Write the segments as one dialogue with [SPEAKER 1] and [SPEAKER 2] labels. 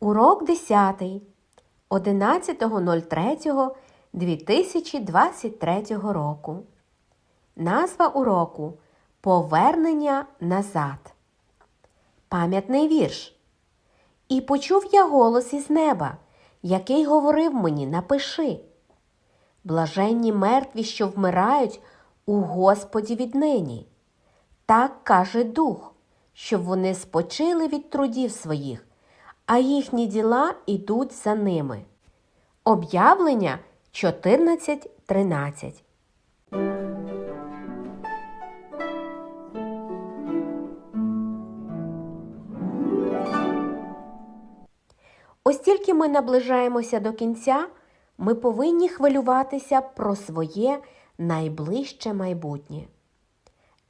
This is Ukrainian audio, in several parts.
[SPEAKER 1] 10. 11.03.2023 року. Назва уроку Повернення назад. Пам'ятний вірш. І почув я голос із неба, який говорив мені Напиши. Блаженні мертві, що вмирають у Господі віднині. Так каже Дух, щоб вони спочили від трудів своїх, а їхні діла ідуть за ними. Об'явлення 14.13 Ось тільки ми наближаємося до кінця, ми повинні хвилюватися про своє найближче майбутнє.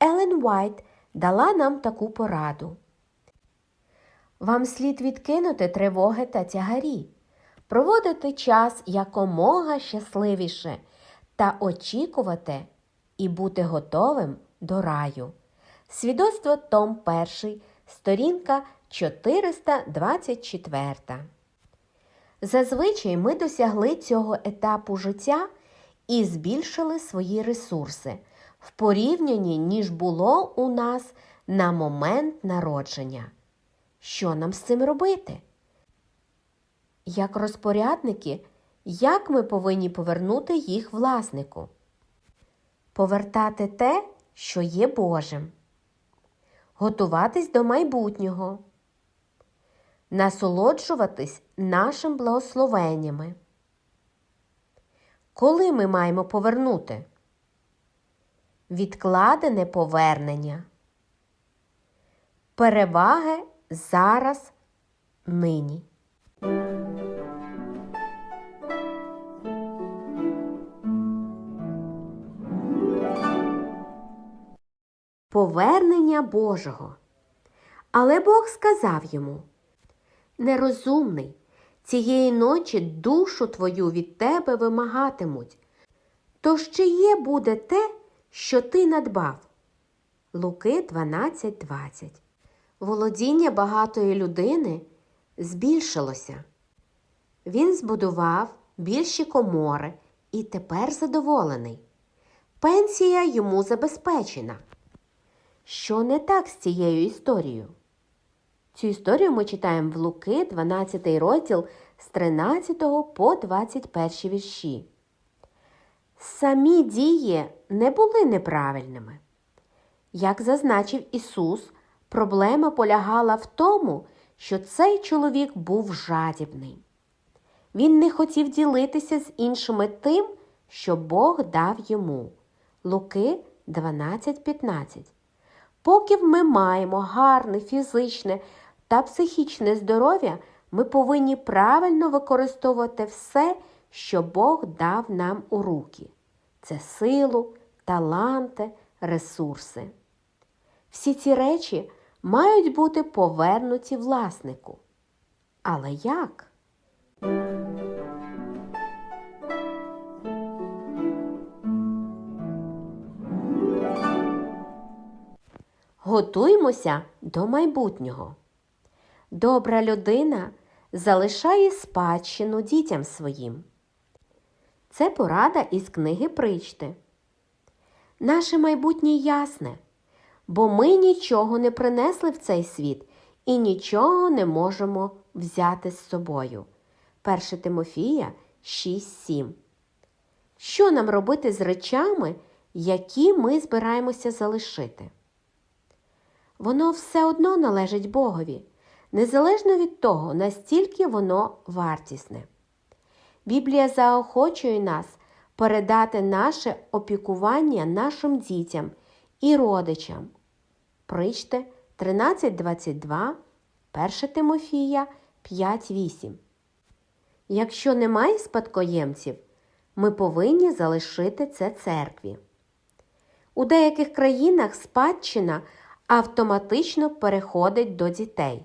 [SPEAKER 1] Елен Уайт дала нам таку пораду. Вам слід відкинути тривоги та тягарі, проводити час якомога щасливіше та очікувати і бути готовим до раю. Свідоцтво Том 1, сторінка 424. Зазвичай ми досягли цього етапу життя і збільшили свої ресурси в порівнянні, ніж було у нас на момент народження. Що нам з цим робити? Як розпорядники, як ми повинні повернути їх власнику? Повертати те, що є Божим, готуватись до майбутнього, насолоджуватись нашим благословеннями. Коли ми маємо повернути? Відкладене повернення. Переваги зараз нині. Повернення Божого. Але Бог сказав йому Нерозумний, цієї ночі душу твою від тебе вимагатимуть. Тож чиє буде те, що ти надбав? Луки 12.20 Володіння багатої людини збільшилося. Він збудував більші комори і тепер задоволений. Пенсія йому забезпечена. Що не так з цією історією? Цю історію ми читаємо в Луки, 12 розділ з 13 по 21 вірші. Самі дії не були неправильними. Як зазначив Ісус, проблема полягала в тому, що цей чоловік був жадібний. Він не хотів ділитися з іншими тим, що Бог дав йому. Луки 12.15. Поки ми маємо гарне фізичне та психічне здоров'я, ми повинні правильно використовувати все, що Бог дав нам у руки. Це силу, таланти, ресурси. Всі ці речі мають бути повернуті власнику. Але як? Готуймося до майбутнього. Добра людина залишає спадщину дітям своїм. Це порада із книги Причти. Наше майбутнє ясне, бо ми нічого не принесли в цей світ і нічого не можемо взяти з собою. 1 Тимофія 6.7. Що нам робити з речами, які ми збираємося залишити? Воно все одно належить Богові, незалежно від того, настільки воно вартісне. Біблія заохочує нас передати наше опікування нашим дітям і родичам. Причте 13.22, 1 Тимофія 5.8. Якщо немає спадкоємців, ми повинні залишити це церкві. У деяких країнах спадщина автоматично переходить до дітей.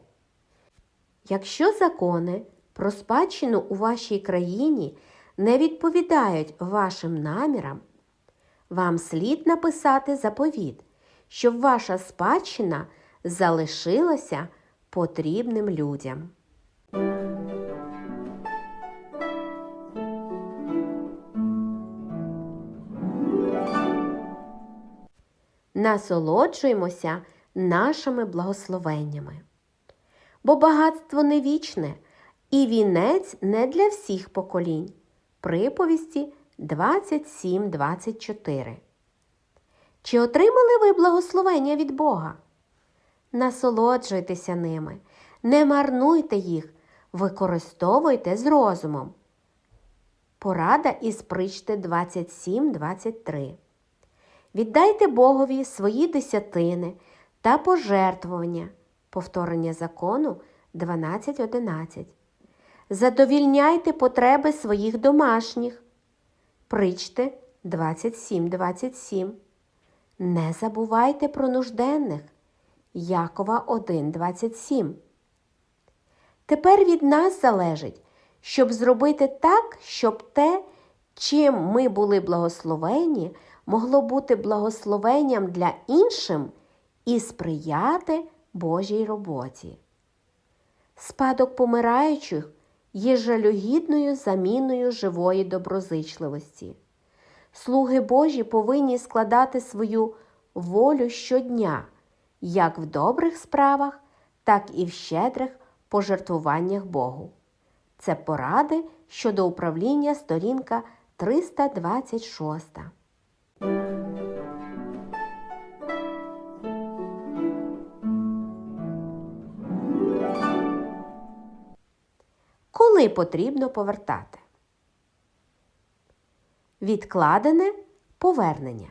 [SPEAKER 1] Якщо закони про спадщину у вашій країні не відповідають вашим намірам, вам слід написати заповіт, щоб ваша спадщина залишилася потрібним людям. Насолоджуємося нашими благословеннями. Бо багатство не вічне і вінець не для всіх поколінь. Приповісті 27-24. Чи отримали ви благословення від Бога? Насолоджуйтеся ними, не марнуйте їх, використовуйте з розумом. Порада із причти 27-23. Віддайте Богові свої десятини та пожертвування. Повторення закону 12.11. Задовільняйте потреби своїх домашніх. Причте 27.27. Не забувайте про нужденних. Якова 1.27. Тепер від нас залежить, щоб зробити так, щоб те, чим ми були благословені, могло бути благословенням для іншим і сприяти Божій роботі. Спадок помираючих є жалюгідною заміною живої доброзичливості. Слуги Божі повинні складати свою волю щодня, як в добрих справах, так і в щедрих пожертвуваннях Богу. Це поради щодо управління сторінка 326. Коли потрібно повертати? Відкладене повернення.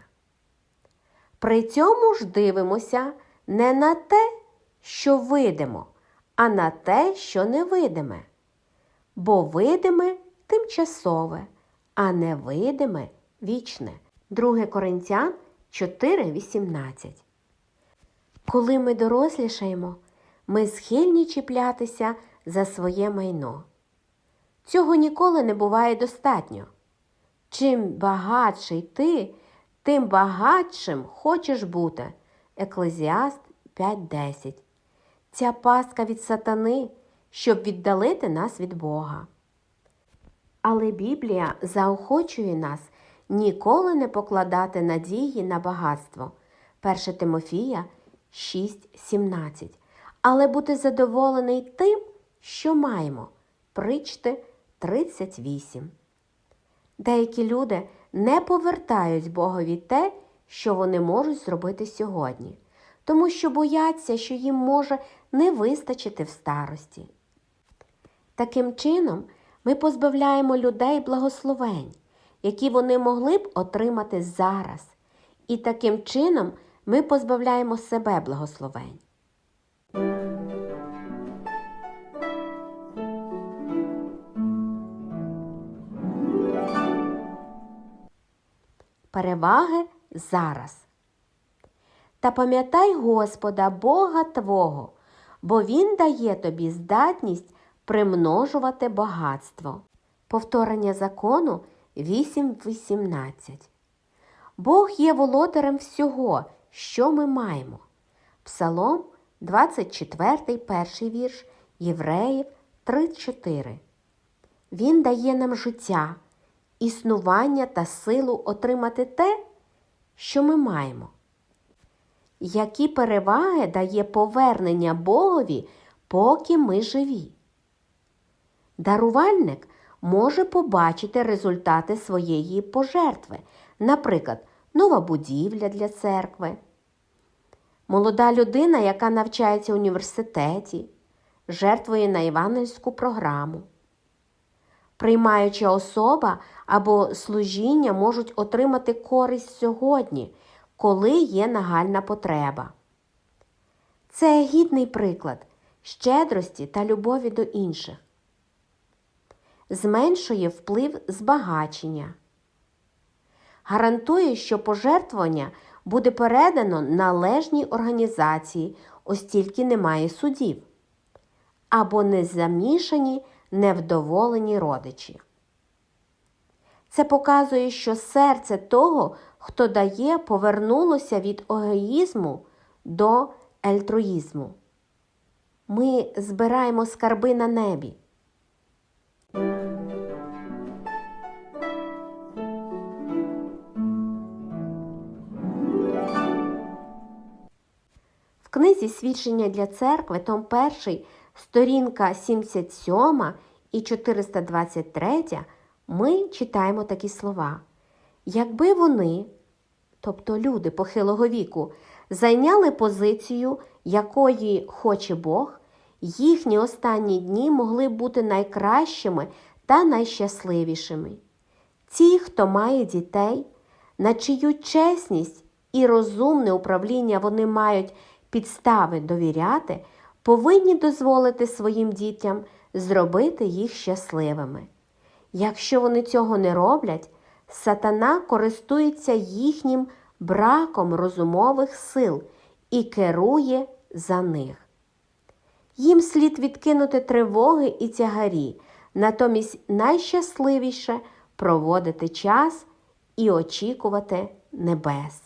[SPEAKER 1] При цьому ж дивимося не на те, що видимо, а на те, що невидиме. Бо видиме тимчасове, а невидиме вічне. 2 Коринтян 4,18. Коли ми дорослішаємо, ми схильні чіплятися за своє майно. Цього ніколи не буває достатньо. Чим багатший ти, тим багатшим хочеш бути. Еклезіаст 5.10. Ця паска від сатани, щоб віддалити нас від Бога. Але Біблія заохочує нас ніколи не покладати надії на багатство. 1 Тимофія 6.17. Але бути задоволений тим, що маємо. Причти 38. Деякі люди не повертають Богові те, що вони можуть зробити сьогодні, тому що бояться, що їм може не вистачити в старості. Таким чином, ми позбавляємо людей благословень, які вони могли б отримати зараз, і таким чином ми позбавляємо себе благословень. Переваги зараз. Та пам'ятай Господа, Бога Твого, бо Він дає тобі здатність примножувати багатство. Повторення закону 8.18. Бог є володарем всього, що ми маємо. Псалом 24, перший вірш, Євреїв 3.4. Він дає нам життя, існування та силу отримати те, що ми маємо. Які переваги дає повернення Богові, поки ми живі? Дарувальник може побачити результати своєї пожертви, наприклад, нова будівля для церкви, молода людина, яка навчається в університеті, жертвує на євангельську програму. Приймаюча особа або служіння можуть отримати користь сьогодні, коли є нагальна потреба. Це гідний приклад щедрості та любові до інших. Зменшує вплив збагачення. Гарантує, що пожертвування буде передано належній організації, ось тільки немає судів, або не замішані невдоволені родичі. Це показує, що серце того, хто дає, повернулося від егоїзму до ельтруїзму. Ми збираємо скарби на небі. В книзі Свідчення для церкви, том 1, сторінка 77 і 423 ми читаємо такі слова. Якби вони, тобто люди похилого віку, зайняли позицію, якої хоче Бог, їхні останні дні могли бути найкращими та найщасливішими. Ті, хто має дітей, на чию чесність і розумне управління вони мають підстави довіряти, повинні дозволити своїм дітям зробити їх щасливими. Якщо вони цього не роблять, сатана користується їхнім браком розумових сил і керує за них. Їм слід відкинути тривоги і тягарі, натомість найщасливіше проводити час і очікувати небес.